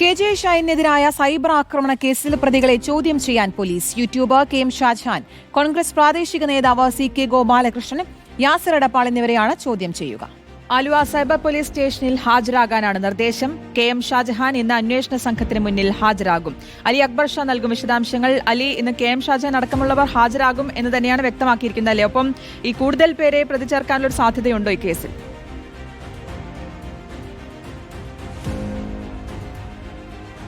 K J ഷൈനെതിരായ cyber ആക്രമണ കേസിൽ പ്രതികളെ ചോദ്യം ചെയ്യാൻ police. YouTuber K M Shajahan Congress പ്രാദേശിക നേതാവ് സി കെ ഗോപാലകൃഷ്ണൻ യാസർ എടപ്പാൾ എന്നിവരെയാണ് ചോദ്യം ചെയ്യുക. ആലുവ സൈബർ പോലീസ് സ്റ്റേഷനിൽ ഹാജരാകാനാണ് നിർദ്ദേശം. കെ എം ഷാജഹാൻ ഇന്ന് അന്വേഷണ സംഘത്തിന് മുന്നിൽ ഹാജരാകും. അലി അക്ബർ ഷാ നൽകും വിശദാംശങ്ങൾ. അലി ഇന്ന് കെ എം ഷാജഹാൻ അടക്കമുള്ളവർ ഹാജരാകും എന്ന് തന്നെയാണ് വ്യക്തമാക്കിയിരിക്കുന്നത് അല്ലേ? ഒപ്പം ഈ കൂടുതൽ പേരെ പ്രതി ചേർക്കാനുള്ള ഒരു സാധ്യതയുണ്ടോ ഈ കേസിൽ?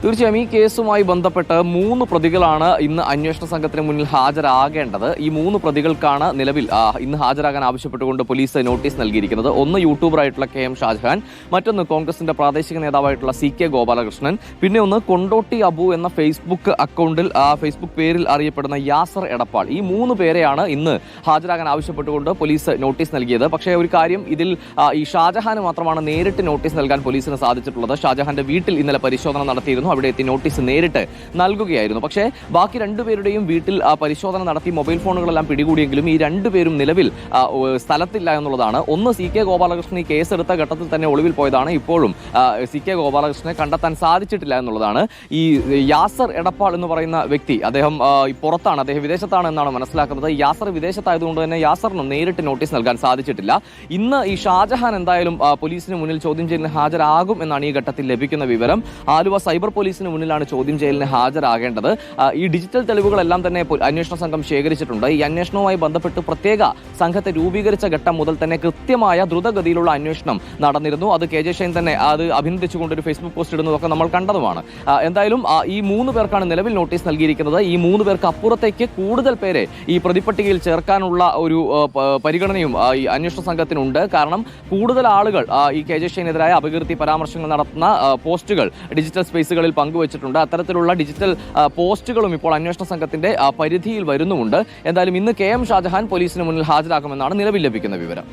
തീർച്ചയായും ഈ കേസുമായി ബന്ധപ്പെട്ട് മൂന്ന് പ്രതികളാണ് ഇന്ന് അന്വേഷണ സംഘത്തിന് മുന്നിൽ ഹാജരാകേണ്ടത്. ഈ മൂന്ന് പ്രതികൾക്കാണ് നിലവിൽ ഇന്ന് ഹാജരാകാൻ ആവശ്യപ്പെട്ടുകൊണ്ട് പോലീസ് നോട്ടീസ് നൽകിയിരിക്കുന്നത്. ഒന്ന് യൂട്യൂബറായിട്ടുള്ള കെ എം ഷാജഹാൻ മറ്റൊന്ന് കോൺഗ്രസിന്റെ പ്രാദേശിക നേതാവായിട്ടുള്ള സി കെ ഗോപാലകൃഷ്ണൻ പിന്നെ ഒന്ന് കൊണ്ടോട്ടി അബു എന്ന ഫേസ്ബുക്ക് അക്കൗണ്ടിൽ ഫേസ്ബുക്ക് പേരിൽ അറിയപ്പെടുന്ന യാസർ എടപ്പാൾ. ഈ മൂന്ന് പേരെയാണ് ഇന്ന് ഹാജരാകാൻ ആവശ്യപ്പെട്ടുകൊണ്ട് പോലീസ് നോട്ടീസ് നൽകിയത്. പക്ഷേ ഒരു കാര്യം ഇതിൽ ഈ ഷാജഹാന് മാത്രമാണ് നേരിട്ട് നോട്ടീസ് നൽകാൻ പോലീസിന് സാധിച്ചിട്ടുള്ളത്. ഷാജഹാന്റെ വീട്ടിൽ ഇന്നലെ പരിശോധന നടത്തിയിരുന്നു. അവിടെ എത്തി നോട്ടീസ് നേരിട്ട് നൽകുകയായിരുന്നു. പക്ഷേ ബാക്കി രണ്ടുപേരുടെയും വീട്ടിൽ പരിശോധന നടത്തി മൊബൈൽ ഫോണുകളെല്ലാം പിടികൂടിയെങ്കിലും ഈ രണ്ടുപേരും നിലവിൽ സ്ഥലത്തില്ല എന്നുള്ളതാണ്. ഒന്ന് സി കെ ഗോപാലകൃഷ്ണൻ ഈ കേസെടുത്ത ഘട്ടത്തിൽ തന്നെ ഒളിവിൽ പോയതാണ്. ഇപ്പോഴും സി കെ ഗോപാലകൃഷ്ണനെ കണ്ടെത്താൻ സാധിച്ചിട്ടില്ല എന്നുള്ളതാണ്. ഈ യാസർ എടപ്പാൾ എന്ന് പറയുന്ന വ്യക്തി അദ്ദേഹം പുറത്താണ് അദ്ദേഹം വിദേശത്താണ് എന്നാണ് മനസ്സിലാക്കുന്നത്. യാസർ വിദേശത്തായതുകൊണ്ട് തന്നെ യാസറിന് നേരിട്ട് നോട്ടീസ് നൽകാൻ സാധിച്ചിട്ടില്ല. ഇന്ന് ഈ ഷാജഹാൻ എന്തായാലും പോലീസിന് മുന്നിൽ ചോദ്യം ചെയ്യലിന് ഹാജരാകും എന്നാണ് ഈ ഘട്ടത്തിൽ ലഭിക്കുന്ന വിവരം. ആലുവ സൈബർ പോലീസിന് മുന്നിലാണ് ചോദ്യം ചെയ്യലിന് ഹാജരാകേണ്ടത്. ഈ ഡിജിറ്റൽ തെളിവുകളെല്ലാം തന്നെ അന്വേഷണ സംഘം ശേഖരിച്ചിട്ടുണ്ട്. ഈ അന്വേഷണവുമായി ബന്ധപ്പെട്ട് പ്രത്യേക സംഘത്തെ രൂപീകരിച്ച ഘട്ടം മുതൽ തന്നെ കൃത്യമായ ദ്രുതഗതിയിലുള്ള അന്വേഷണം നടന്നിരുന്നു. അത് കെ ജെ ഷൈൻ തന്നെ അത് അഭിനന്ദിച്ചുകൊണ്ട് ഒരു ഫേസ്ബുക്ക് പോസ്റ്റ് ഇടുന്നതൊക്കെ നമ്മൾ കണ്ടതുമാണ്. എന്തായാലും ഈ മൂന്ന് പേർക്കാണ് നിലവിൽ നോട്ടീസ് നൽകിയിരിക്കുന്നത്. ഈ മൂന്ന് പേർക്ക് അപ്പുറത്തേക്ക് കൂടുതൽ പേരെ ഈ പ്രതിപട്ടികയിൽ ചേർക്കാനുള്ള ഒരു പരിഗണനയും ഈ അന്വേഷണ സംഘത്തിനുണ്ട്. കാരണം കൂടുതൽ ആളുകൾ ഈ കെ ജെ ഷൈനെതിരായ അപകീർത്തി പരാമർശങ്ങൾ നടത്തുന്ന പോസ്റ്റുകൾ ഡിജിറ്റൽ സ്പേസുകളിൽ പങ്കുവച്ചിട്ടുണ്ട്. അത്തരത്തിലുള്ള ഡിജിറ്റൽ പോസ്റ്റുകളും ഇപ്പോൾ അന്വേഷണ സംഘത്തിന്റെ പരിധിയിൽ വരുന്നുമുണ്ട്. എന്തായാലും ഇന്ന് കെ എം ഷാജഹാൻ പോലീസിന് മുന്നിൽ ഹാജരാക്കുമെന്നാണ് നിലവിൽ ലഭിക്കുന്ന വിവരം.